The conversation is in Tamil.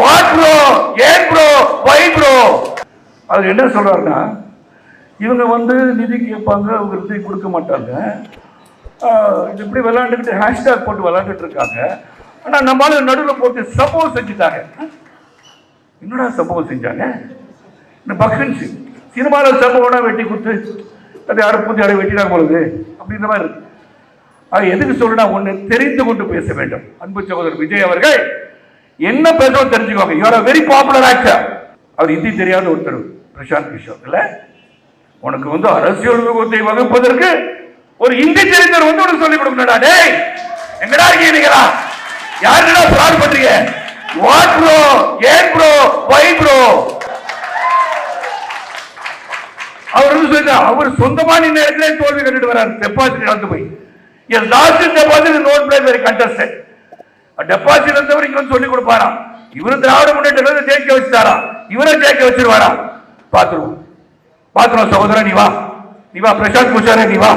வாட் ப்ரோ ஏன் ப்ரோ வை ப்ரோ அவர் என்ன சொல்றாருன்னா இவங்க வந்து நிதி கேட்பாங்க அவங்க நிதி கொடுக்க மாட்டாங்க. இது இப்படி விளாண்டுக்கிட்டு ஹேஷ்டாக் போட்டு விளாண்டுட்டு இருக்காங்க. ஆனால் நம்மளால நடுவில் போட்டு சம்பவம் செஞ்சுட்டாங்க. என்னடா சம்பவம் செஞ்சாங்க? இந்த பக்ரன் சிங் சினிமாவில் சம்பவம்னா வெட்டி கொடுத்து அது யாரை புத்தி யாரை வெட்டினா பொழுது அப்படின்ற மாதிரி இருக்கு. அது எதுக்கு சொல்லுனா ஒன்று தெரிந்து கொண்டு பேச வேண்டும். அன்பு சகோதரர் விஜய் அவர்கள் என்ன பேசணும் தெரிஞ்சுக்கோங்க. யூஆர் வெரி பாப்புலர் ஆக்டர் அவர் ஹிந்தி தெரியாத ஒருத்தர் பிரசாந்த் கிஷோர். இல்லை? உனக்கு வந்து அரசியல் விவகத்தை வகுப்பதற்கு ஒரு ஹிந்தி தெரிந்தவர் வந்து உனக்கு சொல்லிக் கொடுக்கணும்டா. டேய் எங்கடா இருக்கீங்க நீங்களா யாருடா ஃப்ராட் பண்றீங்க? வாட் ப்ரோ ஏன் ப்ரோ வை ப்ரோ அவர் வந்து சொல்லிட்டா அவர் சொந்தமா இந்த இடத்துல தோல்வி கண்டுட்டு வர்றாரு. டெபாசிட் நடந்து போய். என் last deposit note play very contestant deposit இருந்தவர் இங்க வந்து சொல்லி கொடுப்பாராம். இவரும் திராவிட முன்னேற்ற கழகத்தை ஜெயிக்க வச்சுட்டாரா இவரை ஜெயிக்க வச்சிருவாரா பாத்துருவோம் பாத்துருவோம் சகோதரன் நீ வா. நீ வா பிரசாந்த் குஷாரே நீ வா.